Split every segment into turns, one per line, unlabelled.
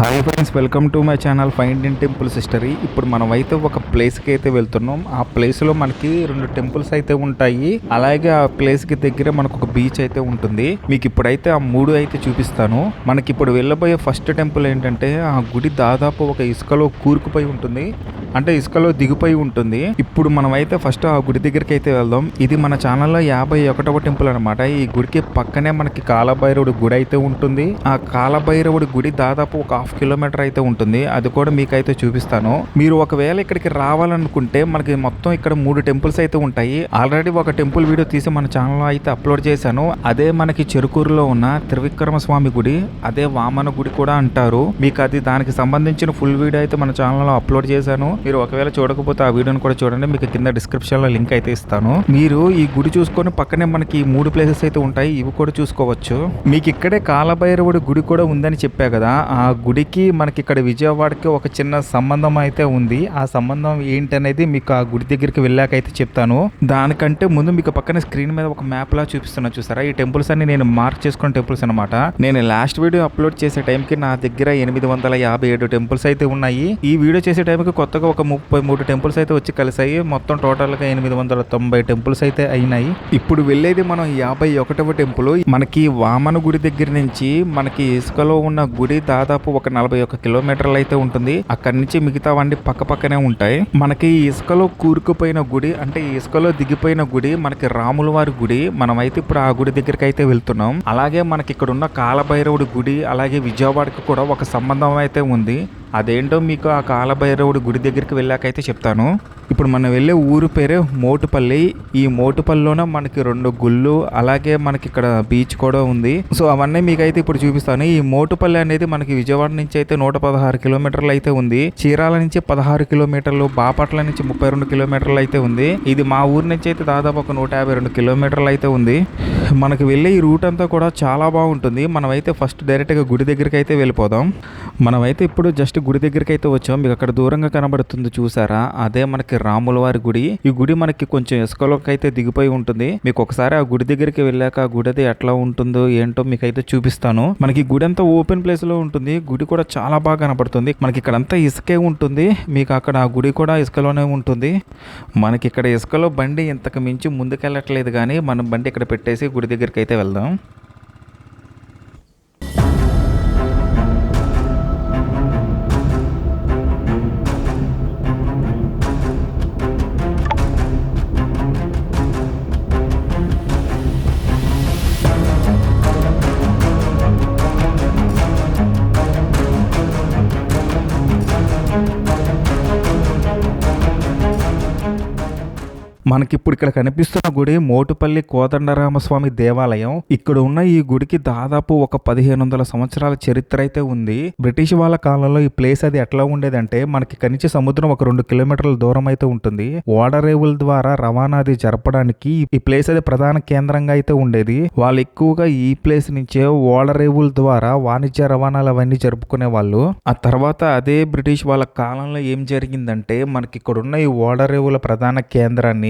Hi friends welcome to my channel find in temples history ఇప్పుడు మనం అయితే ఒక ప్లేస్కి అయితే వెళ్తున్నాం. ఆ ప్లేస్లో మనకి రెండు టెంపుల్స్ అయితే ఉంటాయి. అలాగే ఆ ప్లేస్కి దగ్గర మనకు ఒక బీచ్ అయితే ఉంటుంది. మీకు ఇప్పుడైతే ఆ మూడు అయితే చూపిస్తాను. మనకి ఇప్పుడు వెళ్ళబోయే ఫస్ట్ టెంపుల్ ఏంటంటే ఆ గుడి దాదాపు ఒక ఇసుకలో కూరుకుపోయి ఉంటుంది. అంటే ఇసుకలో దిగిపోయి ఉంటుంది. ఇప్పుడు మనం అయితే ఫస్ట్ ఆ గుడి దగ్గరికి అయితే వెళ్దాం. ఇది మన ఛానల్లో యాభై ఒకటవ టెంపుల్ అనమాట ఈ గుడికి పక్కనే మనకి కాలభైరవుడి గుడి అయితే ఉంటుంది. ఆ కాలభైరవుడి గుడి దాదాపు ఒక హాఫ్ కిలోమీటర్ అయితే ఉంటుంది. అది కూడా మీకైతే చూపిస్తాను. మీరు ఒకవేళ ఇక్కడికి రావాలనుకుంటే మనకి మొత్తం ఇక్కడ మూడు టెంపుల్స్ అయితే ఉంటాయి. ఆల్రెడీ ఒక టెంపుల్ వీడియో తీసి మన ఛానల్లో అయితే అప్లోడ్ చేశాను. అదే మనకి చెరుకూరులో ఉన్న త్రివిక్రమ స్వామి గుడి అదే వామన గుడి కూడా అంటారు. మీకు అది దానికి సంబంధించిన ఫుల్ వీడియో అయితే మన ఛానల్లో అప్లోడ్ చేశాను. మీరు ఒకవేళ చూడకపోతే ఆ వీడియోని కూడా చూడండి. మీకు కింద డిస్క్రిప్షన్లో లింక్ అయితే ఇస్తాను. మీరు ఈ గుడి చూసుకొని పక్కనే మనకి మూడు ప్లేసెస్ అయితే ఉంటాయి. ఇవి కూడా చూసుకోవచ్చు. మీకు ఇక్కడే కాలభైరవుడి గుడి కూడా ఉందని చెప్పా కదా. ఆ గుడి గుడికి మనకి ఇక్కడ విజయవాడకి ఒక చిన్న సంబంధం అయితే ఉంది. ఆ సంబంధం ఏంటనేది మీకు ఆ గుడి దగ్గరికి వెళ్ళాక అయితే చెప్తాను. దానికంటే ముందు మీకు పక్కన స్క్రీన్ మీద ఒక మ్యాప్ లా చూపిస్తున్నా చూసారా? ఈ టెంపుల్స్ అన్ని నేను మార్క్ చేసుకున్న టెంపుల్స్ అనమాట నేను లాస్ట్ వీడియో అప్లోడ్ చేసే టైంకి నా దగ్గర ఎనిమిది వందల యాభై ఏడు టెంపుల్స్ అయితే ఉన్నాయి. ఈ వీడియో చేసే టైంకి కొత్తగా ఒక ముప్పై మూడు టెంపుల్స్ అయితే వచ్చి కలిసాయి. మొత్తం టోటల్గా ఎనిమిది వందల తొంభై టెంపుల్స్ అయితే అయినాయి. ఇప్పుడు వెళ్ళేది మనం యాభై ఒకటవ టెంపుల్. మనకి వామన గుడి దగ్గర నుంచి మనకి ఇసుకలో ఉన్న గుడి దాదాపు ఒక నలభై ఒక్క కిలోమీటర్లు అయితే ఉంటుంది. అక్కడి నుంచి మిగతావన్నీ పక్క పక్కనే ఉంటాయి. మనకి ఇసుకలో కూరుకుపోయిన గుడి అంటే ఇసుకలో దిగిపోయిన గుడి మనకి రాముల వారి గుడి మనమైతే ఇప్పుడు ఆ గుడి దగ్గరికి అయితే వెళ్తున్నాం. అలాగే మనకి ఇక్కడ ఉన్న కాలభైరవుడి గుడి అలాగే విజయవాడకి కూడా ఒక సంబంధం అయితే ఉంది. అదేంటో మీకు ఆ కాలభైరవుడి గుడి దగ్గరికి వెళ్ళాకైతే చెప్తాను. ఇప్పుడు మనం వెళ్ళే ఊరు పేరే మోటుపల్లి. ఈ మోటుపల్లిలోనే మనకి రెండు గుళ్ళు అలాగే మనకి ఇక్కడ బీచ్ కూడా ఉంది. సో అవన్నీ మీకైతే ఇప్పుడు చూపిస్తాను. ఈ మోటుపల్లి అనేది మనకి విజయవాడ నుంచి అయితే నూట పదహారు కిలోమీటర్లు అయితే ఉంది. చీరాల నుంచి పదహారు కిలోమీటర్లు బాపట్ల నుంచి ముప్పై రెండు కిలోమీటర్లు అయితే ఉంది. ఇది మా ఊరు నుంచి అయితే దాదాపు ఒక నూట యాభై రెండు కిలోమీటర్లు అయితే ఉంది. మనకి వెళ్ళే ఈ రూట్ అంతా కూడా చాలా బాగుంటుంది. మనమైతే ఫస్ట్ డైరెక్ట్గా గుడి దగ్గరికి అయితే వెళ్ళిపోదాం. మనమైతే ఇప్పుడు జస్ట్ గుడి దగ్గరికి అయితే వచ్చాం. మీకు అక్కడ దూరంగా కనబడుతుంది చూసారా? అదే మనకి రాములవారి గుడి. ఈ గుడి మనకి కొంచెం ఇసుకలోకి అయితే దిగిపోయి ఉంటుంది. మీకు ఒకసారి ఆ గుడి దగ్గరికి వెళ్ళాక ఆ గుడి అది ఎట్లా ఉంటుందో ఏంటో మీకు అయితే చూపిస్తాను. మనకి గుడి అంతా ఓపెన్ ప్లేస్లో ఉంటుంది. గుడి కూడా చాలా బాగా కనబడుతుంది మనకి ఇక్కడ అంతా ఇసుకే ఉంటుంది. మీకు అక్కడ ఆ గుడి కూడా ఇసుకలోనే ఉంటుంది. మనకి ఇక్కడ ఇసుకలో బండి ఇంతకు మించి ముందుకెళ్ళట్లేదు కానీ మనం బండి ఇక్కడ పెట్టేసి గుడి దగ్గరికి అయితే వెళ్దాం. మనకి ఇప్పుడు ఇక్కడ కనిపిస్తున్న గుడి మోటుపల్లి కోదండరామస్వామి దేవాలయం. ఇక్కడ ఉన్న ఈ గుడికి దాదాపు ఒక పదిహేను వందల సంవత్సరాల చరిత్ర అయితే ఉంది. బ్రిటిష్ వాళ్ళ కాలంలో ఈ ప్లేస్ అది ఎట్లా ఉండేదంటే మనకి కనిచి సముద్రం ఒక రెండు కిలోమీటర్ల దూరం అయితే ఉంటుంది. ఓడరేవుల ద్వారా రవాణా అది జరపడానికి ఈ ప్లేస్ అది ప్రధాన కేంద్రంగా అయితే ఉండేది. వాళ్ళు ఎక్కువగా ఈ ప్లేస్ నుంచే ఓడరేవుల ద్వారా వాణిజ్య రవాణాలు అవన్నీ జరుపుకునే వాళ్ళు. ఆ తర్వాత అదే బ్రిటిష్ వాళ్ళ కాలంలో ఏం జరిగిందంటే మనకి ఇక్కడ ఉన్న ఈ ఓడరేవుల ప్రధాన కేంద్రాన్ని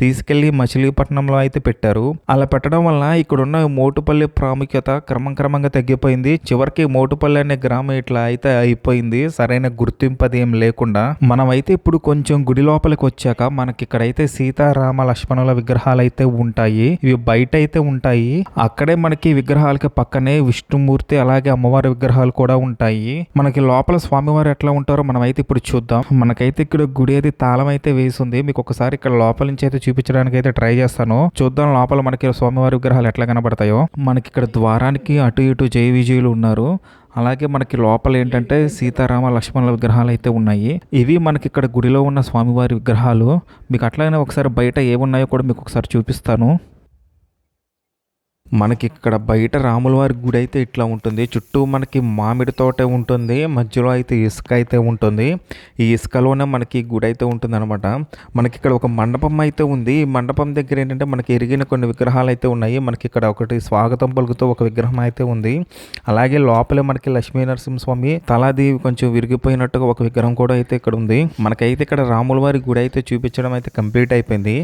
తీసుకెళ్ళి మచిలీపట్నంలో అయితే పెట్టారు. అలా పెట్టడం వల్ల ఇక్కడున్న మోటుపల్లి ప్రాముఖ్యత క్రమం క్రమంగా తగ్గిపోయింది. చివరికి మోటుపల్లి అనే గ్రామం ఇట్లా అయితే అయిపోయింది. సరైన గుర్తింపు అది ఏం లేకుండా మనమైతే ఇప్పుడు కొంచెం గుడి లోపలికి వచ్చాక మనకి ఇక్కడైతే సీతారామ లక్ష్మణుల విగ్రహాలు అయితే ఉంటాయి. ఇవి బయట అయితే ఉంటాయి. అక్కడే మనకి విగ్రహాలకి పక్కనే విష్ణుమూర్తి అలాగే అమ్మవారి విగ్రహాలు కూడా ఉంటాయి. మనకి లోపల స్వామివారు ఎట్లా ఉంటారో మనం అయితే ఇప్పుడు చూద్దాం. మనకైతే ఇక్కడ గుడి అది తాళం అయితే వేసింది మీకు ఒకసారి ఇక్కడ లోపల నుంచి అయితే చూపించడానికి అయితే ట్రై చేస్తాను. చూద్దాం లోపల మనకి స్వామివారి విగ్రహాలు ఎట్లా కనబడతాయో. మనకి ఇక్కడ ద్వారానికి అటు ఇటు జై విజయులు ఉన్నారు. అలాగే మనకి లోపల ఏంటంటే సీతారామ లక్ష్మణుల విగ్రహాలు అయితే ఉన్నాయి. ఇవి మనకి ఇక్కడ గుడిలో ఉన్న స్వామివారి విగ్రహాలు. మీకు అట్లానే ఒకసారి బయట ఏమున్నాయో కూడా మీకు ఒకసారి చూపిస్తాను. మనకి ఇక్కడ బయట రాములవారి గుడి అయితే ఇట్లా ఉంటుంది. చుట్టూ మనకి మామిడి తోట ఉంటుంది. మధ్యలో అయితే ఇసుక అయితే ఉంటుంది. ఈ ఇసుకలోనే మనకి గుడి అయితే ఉంటుంది అనమాట మనకి ఇక్కడ ఒక మండపం అయితే ఉంది. ఈ మండపం దగ్గర ఏంటంటే మనకి ఎరిగిన కొన్ని విగ్రహాలు అయితే ఉన్నాయి. మనకి ఇక్కడ ఒకటి స్వాగతం పలుకుతూ ఒక విగ్రహం అయితే ఉంది. అలాగే లోపలే మనకి లక్ష్మీ నరసింహస్వామి తలాది కొంచెం విరిగిపోయినట్టుగా ఒక విగ్రహం కూడా అయితే ఇక్కడ ఉంది. మనకైతే ఇక్కడ రాములవారి గుడి అయితే చూపించడం అయితే కంప్లీట్ అయిపోయింది.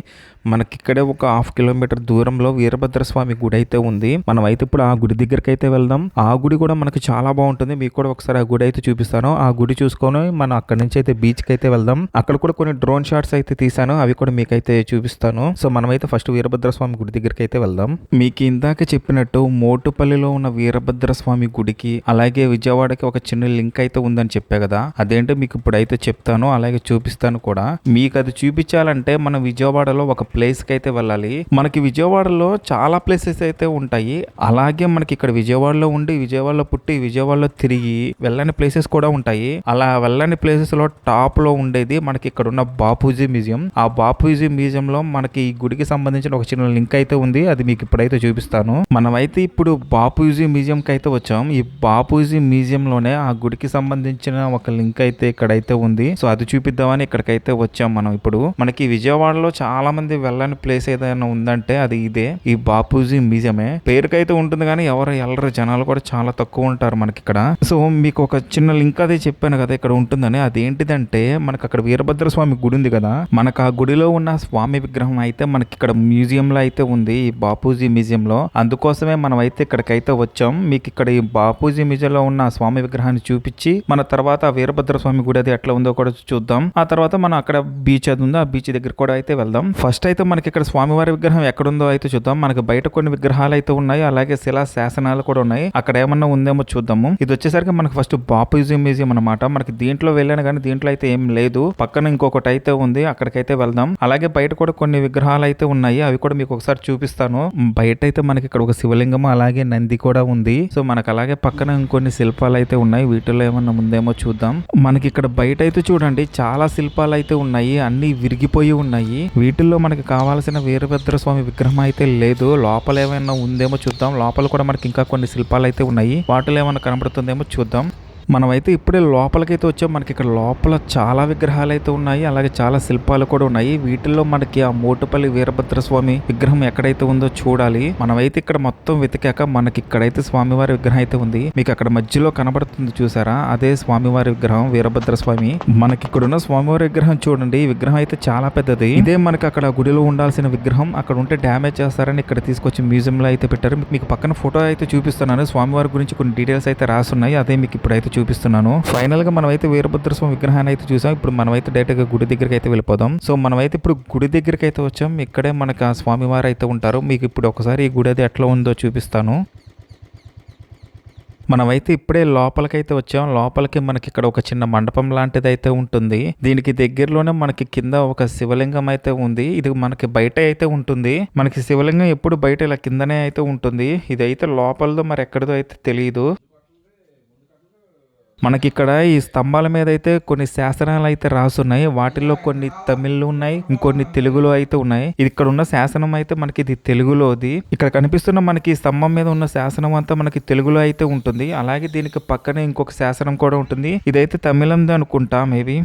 మనకి ఇక్కడే ఒక హాఫ్ కిలోమీటర్ దూరంలో వీరభద్ర స్వామి గుడి అయితే అయితే ఉంది. మనం అయితే ఇప్పుడు ఆ గుడి దగ్గరికి అయితే వెళ్దాం. ఆ గుడి కూడా మనకి చాలా బాగుంటుంది. మీకు కూడా ఒకసారి ఆ గుడి అయితే చూపిస్తాను. ఆ గుడి చూసుకొని మనం అక్కడ నుంచి అయితే బీచ్కి అయితే వెళ్దాం. అక్కడ కూడా కొన్ని డ్రోన్ షాట్స్ అయితే తీసాను అవి కూడా మీకైతే చూపిస్తాను. సో మనమైతే ఫస్ట్ వీరభద్ర స్వామి గుడి దగ్గరికి అయితే వెళ్దాం. మీకు ఇందాక చెప్పినట్టు మోటుపల్లిలో ఉన్న వీరభద్ర స్వామి గుడికి అలాగే విజయవాడకి ఒక చిన్న లింక్ అయితే ఉందని చెప్పా కదా. అదేంటో మీకు ఇప్పుడు అయితే చెప్తాను. అలాగే చూపిస్తాను కూడా. మీకు అది చూపించాలంటే మనం విజయవాడలో ఒక ప్లేస్కి అయితే వెళ్ళాలి. మనకి విజయవాడలో చాలా ప్లేసెస్ అయితే ఉంటాయి. అలాగే మనకి ఇక్కడ విజయవాడలో ఉండి విజయవాడలో పుట్టి విజయవాడలో తిరిగి వెళ్ళని ప్లేసెస్ కూడా ఉంటాయి. అలా వెళ్ళని ప్లేసెస్లో టాప్లో ఉండేది మనకి ఇక్కడ ఉన్న బాపూజీ మ్యూజియం. ఆ బాపూజీ మ్యూజియం లో మనకి ఈ గుడికి సంబంధించిన ఒక చిన్న లింక్ అయితే ఉంది. అది మీకు ఇప్పుడైతే చూపిస్తాను. మనమైతే ఇప్పుడు బాపూజీ మ్యూజియం కి అయితే వచ్చాం. ఈ బాపూజీ మ్యూజియం లోనే ఆ గుడికి సంబంధించిన ఒక లింక్ అయితే ఇక్కడైతే ఉంది. సో అది చూపిద్దామని ఇక్కడికైతే వచ్చాం మనం ఇప్పుడు. మనకి విజయవాడలో చాలా మంది వెళ్ళని ప్లేస్ ఏదైనా ఉందంటే అది ఇదే. ఈ బాపూజీ మ్యూజియం. మ్యూజియమే పేరుకైతే ఉంటుంది కానీ ఎవరు వెళ్ళరు జనాలు కూడా చాలా తక్కువ ఉంటారు మనకి ఇక్కడ సో మీకు ఒక చిన్న లింక్ అదే చెప్పాను కదా ఇక్కడ ఉంటుందని. అదేంటిదంటే మనకి అక్కడ వీరభద్ర స్వామి గుడి ఉంది కదా. మనకు ఆ గుడిలో ఉన్న స్వామి విగ్రహం అయితే మనకి ఇక్కడ మ్యూజియం లో అయితే ఉంది ఈ బాపూజీ మ్యూజియం లో అందుకోసమే మనం అయితే ఇక్కడికైతే వచ్చాం. మీకు ఇక్కడ ఈ బాపూజీ మ్యూజియం లో ఉన్న స్వామి విగ్రహాన్ని చూపించి మన తర్వాత వీరభద్ర స్వామి గుడి అది ఎట్లా ఉందో కూడా చూద్దాం. ఆ తర్వాత మనం అక్కడ బీచ్ అది ఉందో ఆ బీచ్ దగ్గర కూడా అయితే వెళ్దాం. ఫస్ట్ అయితే మనకి ఇక్కడ స్వామివారి విగ్రహం ఎక్కడుందో అయితే చూద్దాం. మనకి బయట కొన్ని విగ్రహాలు అయితే ఉన్నాయి. అలాగే శిలా శాసనాలు కూడా ఉన్నాయి. అక్కడ ఏమన్నా ఉందేమో చూద్దాము. ఇది వచ్చేసరికి మనకి ఫస్ట్ బాపూజీ మ్యూజియం అనమాట మనకి దీంట్లో వెళ్ళాను కానీ దీంట్లో అయితే ఏం లేదు. పక్కన ఇంకొకటి అయితే ఉంది. అక్కడికైతే వెళ్దాం. అలాగే బయట కూడా కొన్ని విగ్రహాలు అయితే ఉన్నాయి. అవి కూడా మీకు ఒకసారి చూపిస్తాను. బయట అయితే మనకి ఇక్కడ ఒక శివలింగం అలాగే నంది కూడా ఉంది. సో మనకు అలాగే పక్కన ఇంకొన్ని శిల్పాలు అయితే ఉన్నాయి. వీటిలో ఏమన్నా ఉందేమో చూద్దాం. మనకి ఇక్కడ బయట అయితే చూడండి. చాలా శిల్పాలు అయితే ఉన్నాయి. అన్ని విరిగిపోయి ఉన్నాయి. వీటిల్లో మనకి కావాల్సిన వీరభద్ర స్వామి విగ్రహం అయితే లేదు. లోపల ఏమైనా ఉందేమో చూద్దాం. లోపల కూడా మనకి ఇంకా కొన్ని శిల్పాలు అయితే ఉన్నాయి. వాటిలో ఏమైనా కనబడుతుందేమో చూద్దాం. మనమైతే ఇప్పుడే లోపలికైతే వచ్చాం. మనకి ఇక్కడ లోపల చాలా విగ్రహాలు అయితే ఉన్నాయి. అలాగే చాలా శిల్పాలు కూడా ఉన్నాయి. వీటిల్లో మనకి ఆ మోటుపల్లి వీరభద్ర స్వామి విగ్రహం ఎక్కడైతే ఉందో చూడాలి. మనమైతే ఇక్కడ మొత్తం వెతికాక మనకి ఇక్కడైతే స్వామివారి విగ్రహం అయితే ఉంది. మీకు అక్కడ మధ్యలో కనబడుతుంది చూసారా? అదే స్వామివారి విగ్రహం వీరభద్ర స్వామి మనకి ఇక్కడ ఉన్న స్వామివారి విగ్రహం చూడండి. ఈ విగ్రహం అయితే చాలా పెద్దది. ఇదే మనకి అక్కడ గుడిలో ఉండాల్సిన విగ్రహం. అక్కడ ఉంటే డ్యామేజ్ చేస్తారని ఇక్కడ తీసుకొచ్చి మ్యూజియం లో అయితే పెట్టారు. మీకు పక్కన ఫోటో అయితే చూపిస్తున్నాను. స్వామివారి గురించి కొన్ని డీటెయిల్స్ అయితే రాసున్నాయి. అదే మీకు ఇప్పుడైతే చూపిస్తున్నాను. ఫైనల్గా మనం వీరభద్ర స్వామి విగ్రహాన్ని అయితే చూసాం. ఇప్పుడు మనమైతే డైరెక్ట్గా డైరెక్ట్గా గుడి దగ్గరికి అయితే వెళ్ళిపోదాం. సో మనమైతే ఇప్పుడు గుడి దగ్గరికి అయితే వచ్చాం. ఇక్కడే మనకి ఆ స్వామివారు అయితే ఉంటారు. మీకు ఇప్పుడు ఒకసారి ఈ గుడి అది ఎట్లా ఉందో చూపిస్తాను. మనమైతే ఇప్పుడే లోపలికైతే వచ్చాం. లోపలికి మనకి ఇక్కడ ఒక చిన్న మండపం లాంటిది అయితే ఉంటుంది. దీనికి దగ్గరలోనే మనకి కింద ఒక శివలింగం అయితే ఉంది. ఇది మనకి బయట అయితే ఉంటుంది. మనకి శివలింగం ఎప్పుడు బయట ఇలా కిందనే అయితే ఉంటుంది. ఇది అయితే లోపలదో మరి ఎక్కడిదో అయితే తెలియదు మనకి ఇక్కడ ఈ స్తంభాల మీద అయితే కొన్ని శాసనాలు అయితే రాసున్నాయి. వాటిల్లో కొన్ని తమిళ్ళు ఉన్నాయి ఇంకొన్ని తెలుగులో అయితే ఉన్నాయి. ఇది ఇక్కడ ఉన్న శాసనం అయితే మనకి ఇది తెలుగులోది. ఇక్కడ కనిపిస్తున్న మనకి స్తంభం మీద ఉన్న శాసనం అంతా మనకి తెలుగులో అయితే ఉంటుంది. అలాగే దీనికి పక్కనే ఇంకొక శాసనం కూడా ఉంటుంది. ఇదైతే తమిళంది అనుకుంటా మేబీ.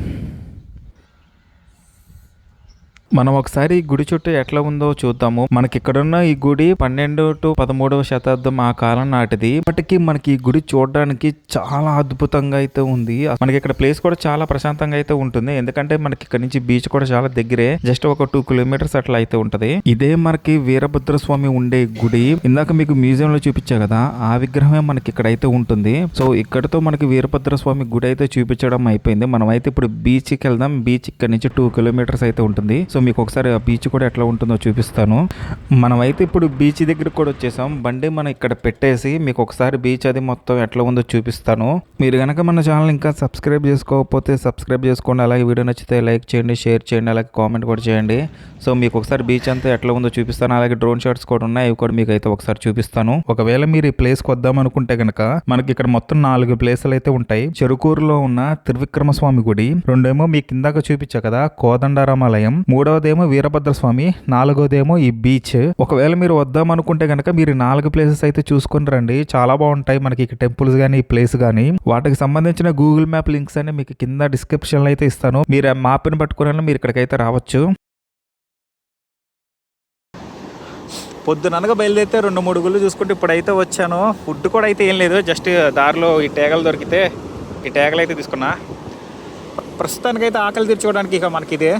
మనం ఒకసారి ఈ గుడి చుట్టూ ఎట్లా ఉందో చూద్దాము. మనకి ఇక్కడున్న ఈ గుడి పన్నెండు టు పదమూడవ శతాబ్దం ఆ కాలం నాటిది. ఇప్పటికీ మనకి ఈ గుడి చూడడానికి చాలా అద్భుతంగా అయితే ఉంది. మనకి ఇక్కడ ప్లేస్ కూడా చాలా ప్రశాంతంగా అయితే ఉంటుంది. ఎందుకంటే మనకి ఇక్కడ నుంచి బీచ్ కూడా చాలా దగ్గరే. జస్ట్ ఒక టూ కిలోమీటర్స్ అట్లా అయితే ఉంటది. ఇదే మనకి వీరభద్ర స్వామి ఉండే గుడి. ఇందాక మీకు మ్యూజియం లో చూపించా కదా ఆ విగ్రహమే మనకి ఇక్కడ అయితే ఉంటుంది. సో ఇక్కడతో మనకి వీరభద్ర స్వామి గుడి అయితే చూపించడం అయిపోయింది. మనం అయితే ఇప్పుడు బీచ్కి వెళ్దాం బీచ్ ఇక్కడ నుంచి టూ కిలోమీటర్స్ అయితే ఉంటుంది. సో మీకు ఒకసారి ఆ బీచ్ కూడా ఎట్లా ఉంటుందో చూపిస్తాను. మనమైతే ఇప్పుడు బీచ్ దగ్గర కూడా వచ్చేసాం. బండి మనం ఇక్కడ పెట్టేసి మీకు ఒకసారి బీచ్ అది మొత్తం ఎట్లా ఉందో చూపిస్తాను. మీరు కనుక మన ఛానల్ ఇంకా సబ్స్క్రైబ్ చేసుకోకపోతే సబ్స్క్రైబ్ చేసుకోండి. అలాగే వీడియో నచ్చితే లైక్ చేయండి షేర్ చేయండి అలాగే కామెంట్ కూడా చేయండి. సో మీకు ఒకసారి బీచ్ అంతా ఎట్లా ఉందో చూపిస్తాను. అలాగే డ్రోన్ షాట్స్ కూడా ఉన్నాయి. అవి కూడా మీకు అయితే ఒకసారి చూపిస్తాను. ఒకవేళ మీరు ఈ ప్లేస్కి వద్దాం అనుకుంటే కనుక మనకి ఇక్కడ మొత్తం నాలుగు ప్లేసులు అయితే ఉంటాయి. చెరుకూరులో ఉన్న త్రివిక్రమ స్వామి గుడి రెండేమో మీకు కిందాక చూపించా కదా కోదండారామాలయం మూడో వీరభద్ర స్వామి నాలుగోదేమో ఈ బీచ్. ఒకవేళ మీరు వద్దాం అనుకుంటే కనుక మీరు నాలుగు ప్లేసెస్ అయితే చూసుకుని రండి. చాలా బాగుంటాయి మనకి ఇక్కడ టెంపుల్స్ కానీ ఈ ప్లేస్ కానీ వాటికి సంబంధించిన గూగుల్ మ్యాప్ లింక్స్ అని మీకు కింద డిస్క్రిప్షన్లో అయితే ఇస్తాను. మీరు ఆ మ్యాప్ని పట్టుకుని మీరు ఇక్కడికైతే రావచ్చు. పొద్దుననగా బయలుదేరితే రెండు మూడు గుళ్ళు చూసుకుంటే ఇప్పుడైతే వచ్చాను. ఫుడ్ కూడా అయితే ఏం లేదు. జస్ట్ దారిలో ఈ టేగలు దొరికితే ఈ టేగలు అయితే తీసుకున్నా. ప్రస్తుతానికైతే ఆకలి తీర్చుకోవడానికి ఇక మనకి ఇదే